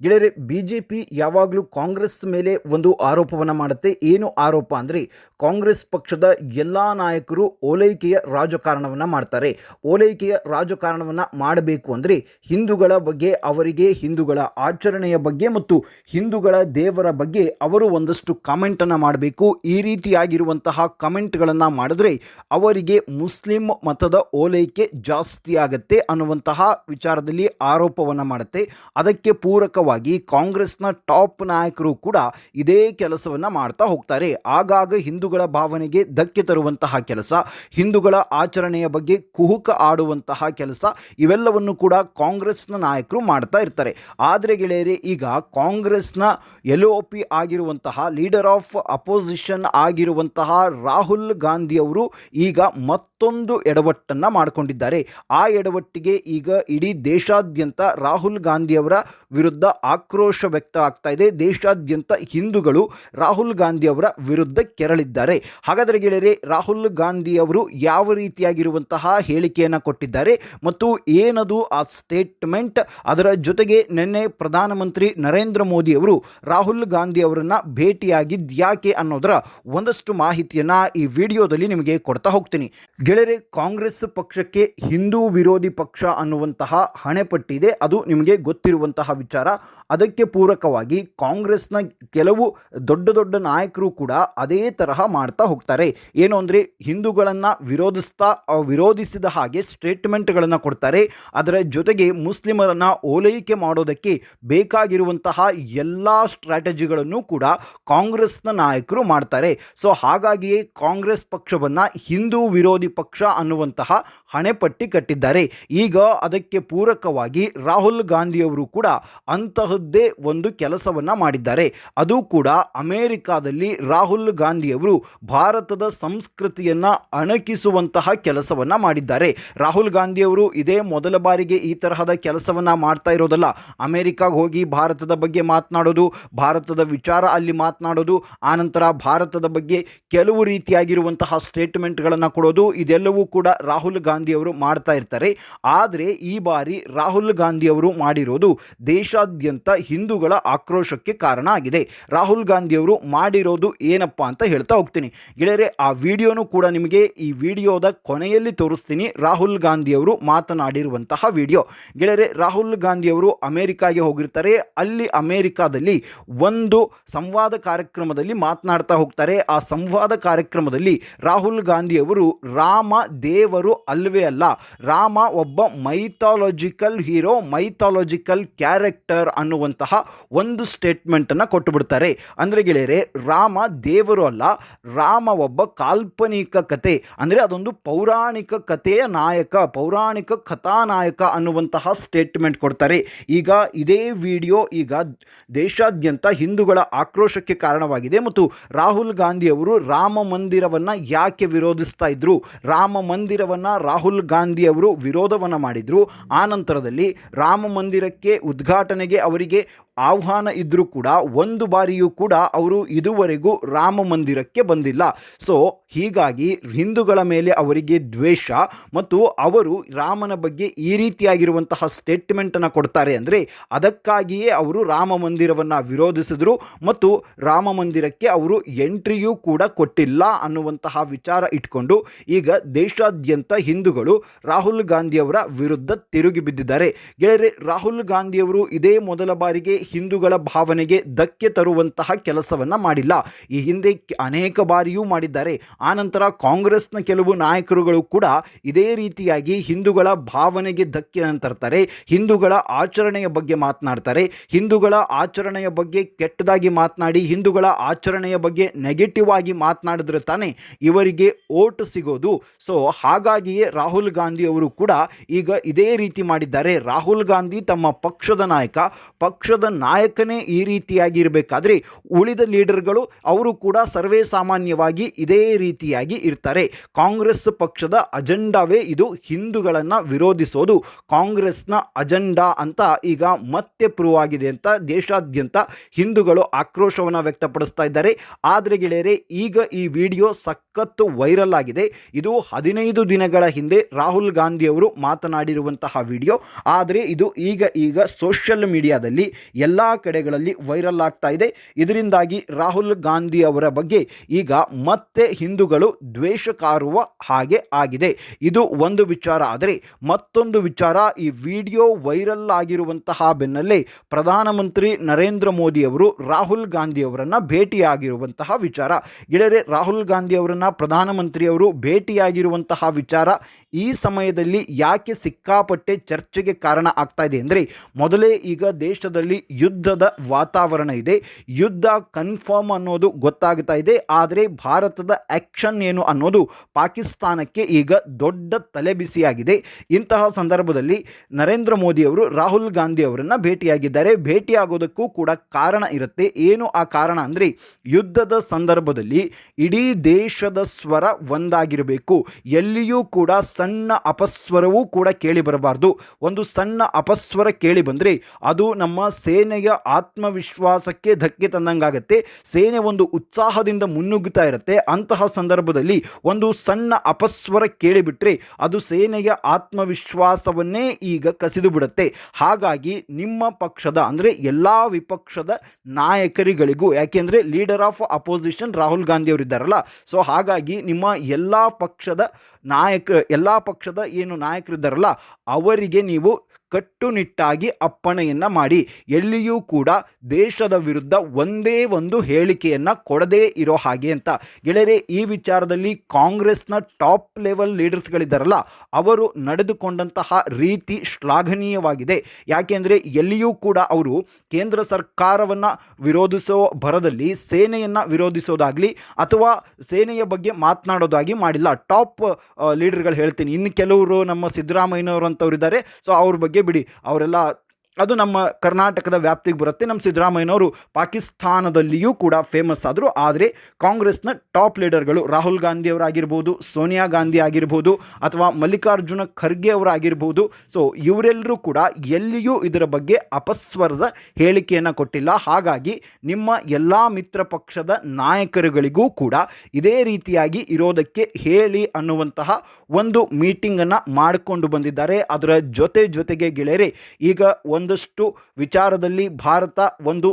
ಗೆಳೆಯರೆ B J P ಯಾವಾಗಲೂ ಕಾಂಗ್ರೆಸ್ ಮೇಲೆ ಒಂದು ಆರೋಪವನ್ನು ಮಾಡುತ್ತೆ. ಏನು ಆರೋಪ ಅಂದರೆ, ಕಾಂಗ್ರೆಸ್ ಪಕ್ಷದ ಎಲ್ಲ ನಾಯಕರು ಓಲೈಕೆಯ ರಾಜಕಾರಣವನ್ನು ಮಾಡ್ತಾರೆ. ಓಲೈಕೆಯ ರಾಜಕಾರಣವನ್ನು ಮಾಡಬೇಕು ಅಂದರೆ, ಹಿಂದೂಗಳ ಬಗ್ಗೆ, ಅವರಿಗೆ ಹಿಂದೂಗಳ ಆಚರಣೆಯ ಬಗ್ಗೆ ಮತ್ತು ಹಿಂದೂಗಳ ದೇವರ ಬಗ್ಗೆ ಅವರು ಒಂದಷ್ಟು ಕಮೆಂಟನ್ನು ಮಾಡಬೇಕು. ಈ ರೀತಿಯಾಗಿರುವಂತಹ ಕಮೆಂಟ್ಗಳನ್ನು ಮಾಡಿದ್ರೆ, ಅವರಿಗೆ ಮುಸ್ಲಿಂ ಮತದ ಓಲೈಕೆ ಜಾಸ್ತಿ ಆಗುತ್ತೆ ಅನ್ನುವಂತಹ ವಿಚಾರದಲ್ಲಿ ಆರೋಪವನ್ನು ಮಾಡುತ್ತೆ. ಅದಕ್ಕೆ ಪೂರಕವಾಗಿ ಕಾಂಗ್ರೆಸ್ನ ಟಾಪ್ ನಾಯಕರು ಕೂಡ ಇದೇ ಕೆಲಸವನ್ನು ಮಾಡ್ತಾ ಹೋಗ್ತಾರೆ. ಆಗಾಗ ಹಿಂದೂಗಳ ಭಾವನೆಗೆ ಧಕ್ಕೆ ತರುವಂತಹ ಕೆಲಸ, ಹಿಂದೂಗಳ ಆಚರಣೆಯ ಬಗ್ಗೆ ಕುಹುಕ ಆಡುವಂತಹ ಕೆಲಸ, ಇವೆಲ್ಲವನ್ನು ಕೂಡ ಕಾಂಗ್ರೆಸ್ನ ನಾಯಕರು ಮಾಡ್ತಾ ಇರ್ತಾರೆ. ಆದರೆ ಗೆಳೆಯರೆ, ಈಗ ಕಾಂಗ್ರೆಸ್ನ ಎಲ್ ಒ ಪಿ ಆಗಿರುವಂತಹ, ಲೀಡರ್ ಆಫ್ ಅಪೋಸಿಷನ್ ಆಗಿರುವಂತಹ ರಾಹುಲ್ ಗಾಂಧಿಯವರು ಈಗ ಮತ್ತೊಂದು ಎಡವಟ್ಟನ್ನು ಮಾಡಿಕೊಂಡಿದ್ದಾರೆ. ಆ ಎಡವಟ್ಟಿಗೆ ಈಗ ಇಡೀ ದೇಶಾದ್ಯಂತ ರಾಹುಲ್ ಗಾಂಧಿಯವರ ವಿರುದ್ಧ ಆಕ್ರೋಶ ವ್ಯಕ್ತ ಆಗ್ತಾ ಇದೆ. ದೇಶಾದ್ಯಂತ ಹಿಂದೂಗಳು ರಾಹುಲ್ ಗಾಂಧಿ ಅವರ ವಿರುದ್ಧ ಕೆರಳಿದ್ದಾರೆ. ಹಾಗಾದರೆ ಗೆಳೆಯರೆ, ರಾಹುಲ್ ಗಾಂಧಿ ಅವರು ಯಾವ ರೀತಿಯಾಗಿರುವಂತಹ ಹೇಳಿಕೆಯನ್ನು ಕೊಟ್ಟಿದ್ದಾರೆ ಮತ್ತು ಏನದು ಆ ಸ್ಟೇಟ್ಮೆಂಟ್ ಅದರ ಜೊತೆಗೆ ನಿನ್ನೆ ಪ್ರಧಾನಮಂತ್ರಿ ನರೇಂದ್ರ ಮೋದಿ ಅವರು ರಾಹುಲ್ ಗಾಂಧಿ ಅವರನ್ನು ಭೇಟಿಯಾಗಿದ್ಯಾಕೆ ಅನ್ನೋದರ ಒಂದಷ್ಟು ಮಾಹಿತಿಯನ್ನು ಈ ವಿಡಿಯೋದಲ್ಲಿ ನಿಮಗೆ ಕೊಡ್ತಾ ಹೋಗ್ತೀನಿ. ಗೆಳೆಯರೆ, ಕಾಂಗ್ರೆಸ್ ಪಕ್ಷಕ್ಕೆ ಹಿಂದೂ ವಿರೋಧಿ ಪಕ್ಷ ಅನ್ನುವಂತಹ ಹಣೆಪಟ್ಟಿದೆ. ಅದು ನಿಮಗೆ ಗೊತ್ತಿರುವಂತಹ ವಿಚಾರ. ಅದಕ್ಕೆ ಪೂರಕವಾಗಿ ಕಾಂಗ್ರೆಸ್ನ ಕೆಲವು ದೊಡ್ಡ ದೊಡ್ಡ ನಾಯಕರು ಕೂಡ ಅದೇ ತರಹ ಮಾಡ್ತಾ ಹೋಗ್ತಾರೆ. ಏನು ಅಂದರೆ ಹಿಂದೂಗಳನ್ನು ವಿರೋಧಿಸ್ತಾ, ವಿರೋಧಿಸಿದ ಹಾಗೆ ಸ್ಟೇಟ್ಮೆಂಟ್ಗಳನ್ನು ಕೊಡ್ತಾರೆ. ಅದರ ಜೊತೆಗೆ ಮುಸ್ಲಿಮರನ್ನು ಓಲೈಕೆ ಮಾಡೋದಕ್ಕೆ ಬೇಕಾಗಿರುವಂತಹ ಎಲ್ಲ ಸ್ಟ್ರಾಟಜಿಗಳನ್ನು ಕೂಡ ಕಾಂಗ್ರೆಸ್ನ ನಾಯಕರು ಮಾಡ್ತಾರೆ. ಸೊ, ಹಾಗಾಗಿಯೇ ಕಾಂಗ್ರೆಸ್ ಪಕ್ಷವನ್ನು ಹಿಂದೂ ವಿರೋಧಿ ಪಕ್ಷ ಅನ್ನುವಂತಹ ಹಣೆಪಟ್ಟಿ ಕಟ್ಟಿದ್ದಾರೆ. ಈಗ ಅದಕ್ಕೆ ಪೂರಕವಾಗಿ ರಾಹುಲ್ ಗಾಂಧಿಯವರು ಕೂಡ ಅಂತಹದ್ದೇ ಒಂದು ಕೆಲಸವನ್ನು ಮಾಡಿದ್ದಾರೆ. ಅದು ಕೂಡ ಅಮೇರಿಕಾದಲ್ಲಿ ರಾಹುಲ್ ಗಾಂಧಿಯವರು ಭಾರತದ ಸಂಸ್ಕೃತಿಯನ್ನು ಅಣಕಿಸುವಂತಹ ಕೆಲಸವನ್ನು ಮಾಡಿದ್ದಾರೆ. ರಾಹುಲ್ ಗಾಂಧಿಯವರು ಇದೇ ಮೊದಲ ಬಾರಿಗೆ ಈ ತರಹದ ಕೆಲಸವನ್ನು ಮಾಡ್ತಾ ಇರೋದಲ್ಲ. ಅಮೇರಿಕಾಗೆ ಹೋಗಿ ಭಾರತದ ಬಗ್ಗೆ ಮಾತನಾಡೋದು, ಭಾರತದ ವಿಚಾರ ಅಲ್ಲಿ ಮಾತನಾಡೋದು ಆನಂತರ ಭಾರತದ ಬಗ್ಗೆ ಕೆಲವು ರೀತಿಯಾಗಿರುವಂತಹ ಸ್ಟೇಟ್ಮೆಂಟ್ಗಳನ್ನು ಕೊಡೋದು, ಇದೆಲ್ಲವೂ ಕೂಡ ರಾಹುಲ್ ಗಾಂಧಿಯವರು ಮಾಡ್ತಾ ಇರ್ತಾರೆ. ಆದರೆ ಈ ಬಾರಿ ರಾಹುಲ್ ಗಾಂಧಿಯವರು ಮಾಡಿರೋದು ದೇಶಾದ್ಯಂತ ಹಿಂದೂಗಳ ಆಕ್ರೋಶಕ್ಕೆ ಕಾರಣ ಆಗಿದೆ. ರಾಹುಲ್ ಗಾಂಧಿಯವರು ಮಾಡಿರೋದು ಏನಪ್ಪ ಅಂತ ಹೇಳ್ತಾ ಹೋಗ್ತೀನಿ. ಗೆಳೆಯರೆ, ಆ ವಿಡಿಯೋನು ಕೂಡ ನಿಮಗೆ ಈ ವಿಡಿಯೋದ ಕೊನೆಯಲ್ಲಿ ತೋರಿಸ್ತೀನಿ. ರಾಹುಲ್ ಗಾಂಧಿಯವರು ಮಾತನಾಡಿರುವಂತಹ ವಿಡಿಯೋ. ಗೆಳೆಯರೆ, ರಾಹುಲ್ ಗಾಂಧಿಯವರು ಅಮೇರಿಕಾಗೆ ಹೋಗಿರ್ತಾರೆ. ಅಲ್ಲಿ ಅಮೇರಿಕಾದಲ್ಲಿ ಒಂದು ಸಂವಾದ ಕಾರ್ಯಕ್ರಮದಲ್ಲಿ ಮಾತನಾಡ್ತಾ ಹೋಗ್ತಾರೆ. ಆ ಸಂವಾದ ಕಾರ್ಯಕ್ರಮದಲ್ಲಿ ರಾಹುಲ್ ಗಾಂಧಿಯವರು ರಾಮ ದೇವರು ಅಲ್ವೇ ಅಲ್ಲ, ರಾಮ ಒಬ್ಬ ಮೈಥಾಲಜಿಕಲ್ ಹೀರೋ ಮೈಥಾಲಜಿಕಲ್ ಕ್ಯಾರೆಕ್ಟರ್ ಅನ್ನುವಂತಹ ಒಂದು ಸ್ಟೇಟ್ಮೆಂಟನ್ನು ಕೊಟ್ಟು ಬಿಡ್ತಾರೆ ಅಂದರೆ ಗೆಳೆಯರೆ, ರಾಮ ದೇವರು ಅಲ್ಲ, ರಾಮ ಒಬ್ಬ ಕಾಲ್ಪನಿಕ ಕತೆ. ಅಂದರೆ ಅದೊಂದು ಪೌರಾಣಿಕ ಕಥೆಯ ನಾಯಕ, ಪೌರಾಣಿಕ ಕಥಾನಾಯಕ ಅನ್ನುವಂತಹ ಸ್ಟೇಟ್ಮೆಂಟ್ ಕೊಡ್ತಾರೆ. ಈಗ ಇದೇ ವಿಡಿಯೋ ಈಗ ದೇಶಾದ್ಯಂತ ಹಿಂದೂಗಳ ಆಕ್ರೋಶಕ್ಕೆ ಕಾರಣವಾಗಿದೆ ಮತ್ತು ರಾಹುಲ್ ಗಾಂಧಿಯವರು ರಾಮ ಮಂದಿರವನ್ನು ಯಾಕೆ ವಿರೋಧಿಸ್ತಾ ಇದ್ರು? ರಾಮ ಮಂದಿರವನ್ನು ರಾಹುಲ್ ಗಾಂಧಿಯವರು ವಿರೋಧವನ್ನು ಮಾಡಿದರು. ಆ ನಂತರದಲ್ಲಿ ರಾಮ ಮಂದಿರಕ್ಕೆ ಉದ್ಘಾಟನೆಗೆ ಅವರಿಗೆ ಆಹ್ವಾನ ಇದ್ದರೂ ಕೂಡ ಒಂದು ಬಾರಿಯೂ ಕೂಡ ಅವರು ಇದುವರೆಗೂ ರಾಮ ಮಂದಿರಕ್ಕೆ ಬಂದಿಲ್ಲ. ಸೊ ಹೀಗಾಗಿ ಹಿಂದೂಗಳ ಮೇಲೆ ಅವರಿಗೆ ದ್ವೇಷ ಮತ್ತು ಅವರು ರಾಮನ ಬಗ್ಗೆ ಈ ರೀತಿಯಾಗಿರುವಂತಹ ಸ್ಟೇಟ್ಮೆಂಟನ್ನು ಕೊಡ್ತಾರೆ ಅಂದರೆ ಅದಕ್ಕಾಗಿಯೇ ಅವರು ರಾಮ ಮಂದಿರವನ್ನು ವಿರೋಧಿಸಿದರು ಮತ್ತು ರಾಮ ಮಂದಿರಕ್ಕೆ ಅವರು ಎಂಟ್ರಿಯೂ ಕೂಡ ಕೊಟ್ಟಿಲ್ಲ ಅನ್ನುವಂತಹ ವಿಚಾರ ಇಟ್ಕೊಂಡು ಈಗ ದೇಶಾದ್ಯಂತ ಹಿಂದೂಗಳು ರಾಹುಲ್ ಗಾಂಧಿಯವರ ವಿರುದ್ಧ ತಿರುಗಿ ಬಿದ್ದಿದ್ದಾರೆ. ಗೆಳೆಯರೆ, ರಾಹುಲ್ ಗಾಂಧಿಯವರು ಇದೇ ಮೊದಲ ಬಾರಿಗೆ ಹಿಂದೂಗಳ ಭಾವನೆಗೆ ಧಕ್ಕೆ ತರುವಂತಹ ಕೆಲಸವನ್ನು ಮಾಡಿಲ್ಲ. ಈ ಹಿಂದೆ ಅನೇಕ ಬಾರಿಯೂ ಮಾಡಿದ್ದಾರೆ. ಆನಂತರ ಕಾಂಗ್ರೆಸ್ನ ಕೆಲವು ನಾಯಕರುಗಳು ಕೂಡ ಇದೇ ರೀತಿಯಾಗಿ ಹಿಂದೂಗಳ ಭಾವನೆಗೆ ಧಕ್ಕೆ ತರ್ತಾರೆ. ಹಿಂದೂಗಳ ಆಚರಣೆಯ ಬಗ್ಗೆ ಮಾತನಾಡ್ತಾರೆ. ಹಿಂದೂಗಳ ಆಚರಣೆಯ ಬಗ್ಗೆ ಕೆಟ್ಟದಾಗಿ ಮಾತನಾಡಿ, ಹಿಂದೂಗಳ ಆಚರಣೆಯ ಬಗ್ಗೆ ನೆಗೆಟಿವ್ ಆಗಿ ಮಾತನಾಡಿದ್ರೆ ತಾನೇ ಇವರಿಗೆ ಓಟ್ ಸಿಗೋದು. ಸೊ ಹಾಗಾಗಿಯೇ ರಾಹುಲ್ ಗಾಂಧಿ ಅವರು ಕೂಡ ಈಗ ಇದೇ ರೀತಿ ಮಾಡಿದ್ದಾರೆ. ರಾಹುಲ್ ಗಾಂಧಿ ತಮ್ಮ ಪಕ್ಷದ ನಾಯಕ. ಪಕ್ಷದ ನಾಯಕನೇ ಈ ರೀತಿಯಾಗಿ ಇರಬೇಕಾದ್ರೆ ಉಳಿದ ಲೀಡರ್ಗಳು ಅವರು ಕೂಡ ಸರ್ವೇ ಸಾಮಾನ್ಯವಾಗಿ ಇದೇ ರೀತಿಯಾಗಿ ಇರ್ತಾರೆ. ಕಾಂಗ್ರೆಸ್ ಪಕ್ಷದ ಅಜೆಂಡಾವೇ ಇದು ಹಿಂದೂಗಳನ್ನು ವಿರೋಧಿಸೋದು. ಕಾಂಗ್ರೆಸ್ನ ಅಜೆಂಡಾ ಅಂತ ಈಗ ಮತ್ತೆ ಪ್ರೂವ್ ಆಗಿದೆ ಅಂತ ದೇಶಾದ್ಯಂತ ಹಿಂದೂಗಳು ಆಕ್ರೋಶವನ್ನು ವ್ಯಕ್ತಪಡಿಸ್ತಾ ಇದ್ದಾರೆ. ಆದರೆ ಗೆಳೆಯರೆ, ಈಗ ಈ ವಿಡಿಯೋ ಸಖತ್ತು ವೈರಲ್ ಆಗಿದೆ. ಇದು ಹದಿನೈದು ದಿನಗಳ ಹಿಂದೆ ರಾಹುಲ್ ಗಾಂಧಿ ಅವರು ಮಾತನಾಡಿರುವಂತಹ ವಿಡಿಯೋ. ಆದರೆ ಇದು ಈಗ ಈಗ ಸೋಷಿಯಲ್ ಮೀಡಿಯಾದಲ್ಲಿ ಎಲ್ಲ ಕಡೆಗಳಲ್ಲಿ ವೈರಲ್ ಆಗ್ತಾ ಇದೆ. ಇದರಿಂದಾಗಿ ರಾಹುಲ್ ಗಾಂಧಿ ಅವರ ಬಗ್ಗೆ ಈಗ ಮತ್ತೆ ಹಿಂದೂಗಳು ದ್ವೇಷ ಕಾರುವ ಹಾಗೆ ಆಗಿದೆ. ಇದು ಒಂದು ವಿಚಾರ. ಆದರೆ ಮತ್ತೊಂದು ವಿಚಾರ, ಈ ವಿಡಿಯೋ ವೈರಲ್ ಆಗಿರುವಂತಹ ಬೆನ್ನಲ್ಲೇ ಪ್ರಧಾನಮಂತ್ರಿ ನರೇಂದ್ರ ಮೋದಿ ಅವರು ರಾಹುಲ್ ಗಾಂಧಿ ಅವರನ್ನು ಭೇಟಿಯಾಗಿರುವಂತಹ ವಿಚಾರ. ಗೆಳೆಯರೆ, ರಾಹುಲ್ ಗಾಂಧಿ ಅವರನ್ನು ಪ್ರಧಾನಮಂತ್ರಿಯವರು ಭೇಟಿಯಾಗಿರುವಂತಹ ವಿಚಾರ ಈ ಸಮಯದಲ್ಲಿ ಯಾಕೆ ಸಿಕ್ಕಾಪಟ್ಟೆ ಚರ್ಚೆಗೆ ಕಾರಣ ಆಗ್ತಾ ಇದೆ ಅಂದರೆ ಮೊದಲೇ ಈಗ ದೇಶದಲ್ಲಿ ಯುದ್ಧದ ವಾತಾವರಣ ಇದೆ. ಯುದ್ಧ ಕನ್ಫರ್ಮ್ ಅನ್ನೋದು ಗೊತ್ತಾಗ್ತಾ ಇದೆ. ಆದರೆ ಭಾರತದ ಆ್ಯಕ್ಷನ್ ಏನು ಅನ್ನೋದು ಪಾಕಿಸ್ತಾನಕ್ಕೆ ಈಗ ದೊಡ್ಡ ತಲೆಬಿಸಿಯಾಗಿದೆ. ಇಂತಹ ಸಂದರ್ಭದಲ್ಲಿ ನರೇಂದ್ರ ಮೋದಿಯವರು ರಾಹುಲ್ ಗಾಂಧಿ ಅವರನ್ನು ಭೇಟಿಯಾಗಿದ್ದಾರೆ. ಭೇಟಿಯಾಗೋದಕ್ಕೂ ಕೂಡ ಕಾರಣ ಇರುತ್ತೆ. ಏನು ಆ ಕಾರಣ ಅಂದರೆ ಯುದ್ಧದ ಸಂದರ್ಭದಲ್ಲಿ ಇಡೀ ದೇಶದ ಸ್ವರ ಒಂದಾಗಿರಬೇಕು. ಎಲ್ಲಿಯೂ ಕೂಡ ಸಣ್ಣ ಅಪಸ್ವರವೂ ಕೂಡ ಕೇಳಿ ಬರಬಾರ್ದು. ಒಂದು ಸಣ್ಣ ಅಪಸ್ವರ ಕೇಳಿ ಬಂದರೆ ಅದು ನಮ್ಮ ಸೇನೆಯ ಆತ್ಮವಿಶ್ವಾಸಕ್ಕೆ ಧಕ್ಕೆ ತಂದಂಗಾಗತ್ತೆ. ಸೇನೆ ಒಂದು ಉತ್ಸಾಹದಿಂದ ಮುನ್ನುಗ್ಗುತ್ತಾ ಇರುತ್ತೆ. ಅಂತಹ ಸಂದರ್ಭದಲ್ಲಿ ಒಂದು ಸಣ್ಣ ಅಪಸ್ವರ ಕೇಳಿಬಿಟ್ರೆ ಅದು ಸೇನೆಯ ಆತ್ಮವಿಶ್ವಾಸವನ್ನೇ ಈಗ ಕಸಿದು ಬಿಡುತ್ತೆ ಹಾಗಾಗಿ ನಿಮ್ಮ ಪಕ್ಷದ ಅಂದರೆ ಎಲ್ಲ ವಿಪಕ್ಷದ ನಾಯಕರಿಗಳಿಗೂ, ಯಾಕೆಂದರೆ leader of opposition Rahul Gandhi ಅವರಿದ್ದಾರಲ್ಲ so ನಿಮ್ಮ ಎಲ್ಲ ಪಕ್ಷದ ನಾಯಕ ಎಲ್ಲ ಪಕ್ಷದ ಏನು ನಾಯಕರಿದ್ದಾರಲ್ಲ ಅವರಿಗೆ ನೀವು ಕಟ್ಟುನಿಟ್ಟಾಗಿ ಅಪ್ಪಣೆಯನ್ನು ಮಾಡಿ. ಎಲ್ಲಿಯೂ ಕೂಡ ದೇಶದ ವಿರುದ್ಧ ಒಂದೇ ಒಂದು ಹೇಳಿಕೆಯನ್ನು ಕೊಡದೇ ಇರೋ ಹಾಗೆ ಅಂತ. ಗೆಳೆಯರೆ, ಈ ವಿಚಾರದಲ್ಲಿ ಕಾಂಗ್ರೆಸ್ನ ಟಾಪ್ ಲೆವೆಲ್ ಲೀಡರ್ಸ್ಗಳಿದ್ದಾರಲ್ಲ ಅವರು ನಡೆದುಕೊಂಡಂತಹ ರೀತಿ ಶ್ಲಾಘನೀಯವಾಗಿದೆ. ಯಾಕೆಂದರೆ ಎಲ್ಲಿಯೂ ಕೂಡ ಅವರು ಕೇಂದ್ರ ಸರ್ಕಾರವನ್ನು ವಿರೋಧಿಸೋ ಭರದಲ್ಲಿ ಸೇನೆಯನ್ನು ವಿರೋಧಿಸೋದಾಗಲಿ ಅಥವಾ ಸೇನೆಯ ಬಗ್ಗೆ ಮಾತನಾಡೋದಾಗಿ ಮಾಡಿಲ್ಲ. ಟಾಪ್ ಲೀಡರ್ಗಳು ಹೇಳ್ತೀನಿ. ಇನ್ನು ಕೆಲವರು ನಮ್ಮ ಸಿದ್ದರಾಮಯ್ಯನವರು ಅಂತವರಿದ್ದಾರೆ ಸೊ ಅವ್ರ ಬಗ್ಗೆ ಬಿಡಿ ಅವರೆಲ್ಲ ಅದು ನಮ್ಮ ಕರ್ನಾಟಕದ ವ್ಯಾಪ್ತಿಗೆ ಬರುತ್ತೆ. ನಮ್ಮ ಸಿದ್ದರಾಮಯ್ಯನವರು ಪಾಕಿಸ್ತಾನದಲ್ಲಿಯೂ ಕೂಡ ಫೇಮಸ್ ಆದರು. ಆದರೆ ಕಾಂಗ್ರೆಸ್ನ ಟಾಪ್ ಲೀಡರ್ಗಳು ರಾಹುಲ್ ಗಾಂಧಿ ಅವರಾಗಿರ್ಬೋದು ಸೋನಿಯಾ ಗಾಂಧಿ ಆಗಿರ್ಬೋದು, ಅಥವಾ ಮಲ್ಲಿಕಾರ್ಜುನ ಖರ್ಗೆ ಅವರಾಗಿರ್ಬೋದು. ಸೊ ಇವರೆಲ್ಲರೂ ಕೂಡ ಎಲ್ಲಿಯೂ ಇದರ ಬಗ್ಗೆ ಅಪಸ್ವರದ ಹೇಳಿಕೆಯನ್ನು ಕೊಟ್ಟಿಲ್ಲ. ಹಾಗಾಗಿ ನಿಮ್ಮ ಎಲ್ಲ ಮಿತ್ರ ಪಕ್ಷದ ನಾಯಕರುಗಳಿಗೂ ಕೂಡ ಇದೇ ರೀತಿಯಾಗಿ ಇರೋದಕ್ಕೆ ಹೇಳಿ ಅನ್ನುವಂತಹ ಒಂದು ಮೀಟಿಂಗನ್ನು ಮಾಡಿಕೊಂಡು ಬಂದಿದ್ದಾರೆ. ಅದರ ಜೊತೆ ಜೊತೆಗೆ ಗೆಳೆಯರೆ, ಈಗ ಒಂದಷ್ಟು ವಿಚಾರದಲ್ಲಿ ಭಾರತ ಒಂದು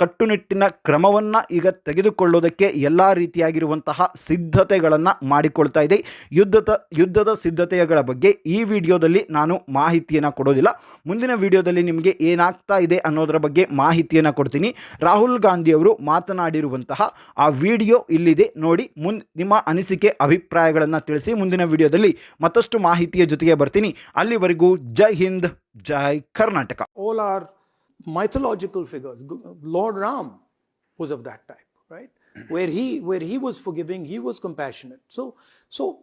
ಕಟ್ಟುನಿಟ್ಟಿನ ಕ್ರಮವನ್ನು ಈಗ ತೆಗೆದುಕೊಳ್ಳೋದಕ್ಕೆ ಎಲ್ಲ ರೀತಿಯಾಗಿರುವಂತಹ ಸಿದ್ಧತೆಗಳನ್ನು ಮಾಡಿಕೊಳ್ತಾ ಇದೆ. ಯುದ್ಧದ ಯುದ್ಧದ ಸಿದ್ಧತೆಗಳ ಬಗ್ಗೆ ಈ ವಿಡಿಯೋದಲ್ಲಿ ನಾನು ಮಾಹಿತಿಯನ್ನು ಕೊಡೋದಿಲ್ಲ. ಮುಂದಿನ ವಿಡಿಯೋದಲ್ಲಿ ನಿಮಗೆ ಏನಾಗ್ತಾ ಇದೆ ಅನ್ನೋದರ ಬಗ್ಗೆ ಮಾಹಿತಿಯನ್ನು ಕೊಡ್ತೀನಿ. ರಾಹುಲ್ ಗಾಂಧಿಯವರು ಮಾತನಾಡಿರುವಂತಹ ಆ ವಿಡಿಯೋ ಇಲ್ಲಿದೆ. ನೋಡಿ, ಮುನ್, ನಿಮ್ಮ ಅನಿಸಿಕೆ, ಅಭಿಪ್ರಾಯಗಳನ್ನು ತಿಳಿಸಿ ಮುಂದಿನ ವಿಡಿಯೋದಲ್ಲಿ ಮತ್ತಷ್ಟು ಮಾಹಿತಿಯ ಜೊತೆಗೆ ಬರ್ತೀನಿ. ಅಲ್ಲಿವರೆಗೂ ಜೈ ಹಿಂದ್, ಜೈ Karnataka. ಓಲಾರ್ mythological figures. Lord Ram was of that type, right? Where he where he was forgiving, he was compassionate. So so